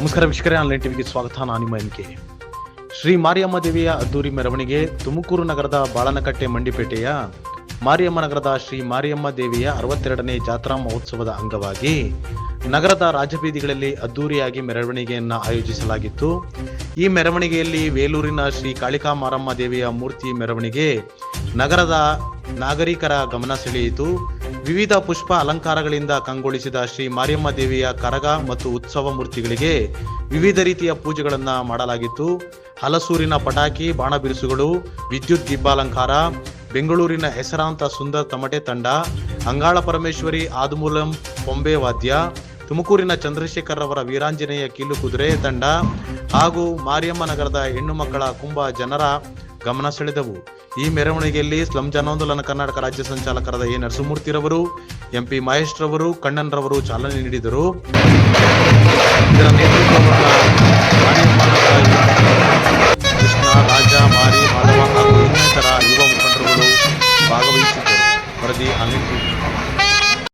ನಮಸ್ಕಾರ ವೀಕ್ಷಕರೇ ಆನ್ಲೈನ್ ಟಿವಿಗೆ ಸ್ವಾಗತ. ನಾನು ನಿಮ್ಮ ಶ್ರೀ ಮಾರಿಯಮ್ಮ ದೇವಿಯ ಅದ್ದೂರಿ ಮೆರವಣಿಗೆ, ತುಮಕೂರು ನಗರದ ಬಾಳನಕಟ್ಟೆ ಮಂಡಿಪೇಟೆಯ ಮಾರಿಯಮ್ಮ ನಗರದ ಶ್ರೀ ಮಾರಿಯಮ್ಮ ದೇವಿಯ ಅರವತ್ತೆರಡನೇ ಜಾತ್ರಾ ಮಹೋತ್ಸವದ ಅಂಗವಾಗಿ ನಗರದ ರಾಜಬೀದಿಗಳಲ್ಲಿ ಅದ್ದೂರಿಯಾಗಿ ಮೆರವಣಿಗೆಯನ್ನು ಆಯೋಜಿಸಲಾಗಿತ್ತು. ಈ ಮೆರವಣಿಗೆಯಲ್ಲಿ ವೇಲೂರಿನ ಶ್ರೀ ಕಾಳಿಕಾ ಮಾರಮ್ಮ ದೇವಿಯ ಮೂರ್ತಿ ಮೆರವಣಿಗೆ ನಗರದ ನಾಗರಿಕರ ಗಮನ ಸೆಳೆಯಿತು. ವಿವಿಧ ಪುಷ್ಪ ಅಲಂಕಾರಗಳಿಂದ ಕಂಗೊಳಿಸಿದ ಶ್ರೀ ಮಾರಿಯಮ್ಮ ದೇವಿಯ ಕರಗ ಮತ್ತು ಉತ್ಸವ ಮೂರ್ತಿಗಳಿಗೆ ವಿವಿಧ ರೀತಿಯ ಪೂಜೆಗಳನ್ನು ಮಾಡಲಾಗಿತ್ತು. ಹಲಸೂರಿನ ಪಟಾಕಿ ಬಾಣ ಬಿರುಸುಗಳು ವಿದ್ಯುತ್ ದಿಬ್ಬಾಲಂಕಾರ, ಬೆಂಗಳೂರಿನ ಹೆಸರಾಂತ ಸುಂದರ ತಮಟೆ ತಂಡ, ಅಂಗಾಳ ಪರಮೇಶ್ವರಿ ಆದಮೂಲಂ ಕೊಂಬೆ ವಾದ್ಯ, ತುಮಕೂರಿನ ಚಂದ್ರಶೇಖರ್ ಅವರ ವೀರಾಂಜನೇಯ ಕೀಲು ಕುದುರೆ ತಂಡ ಹಾಗೂ ಮಾರಿಯಮ್ಮ ನಗರದ ಹೆಣ್ಣು ಮಕ್ಕಳ ಕುಂಭ ಜನರ ಗಮನ ಸೆಳೆದವು. ಈ ಮೆರವಣಿಗೆಯಲ್ಲಿ ಸ್ಲಂ ಜನಾಂದೋಲನ ಕರ್ನಾಟಕ ರಾಜ್ಯ ಸಂಚಾಲಕರಾದ ಎ. ನರಸಿಂಹಮೂರ್ತಿರವರು ಎಂಪಿ ಮಹೇಶ್ ಕಣ್ಣನ್ರವರು ಚಾಲನೆ ನೀಡಿದರು. ಇದರ ರಾಜ, ಮಾರಿ ಮಾಧವ ಹಾಗೂ ಇನ್ನಿತರ ಯುವ ಮುಖಂಡರುಗಳು ಭಾಗವಹಿಸಿದ್ದರು. ವರದಿ ಆನ್ಲೈನ್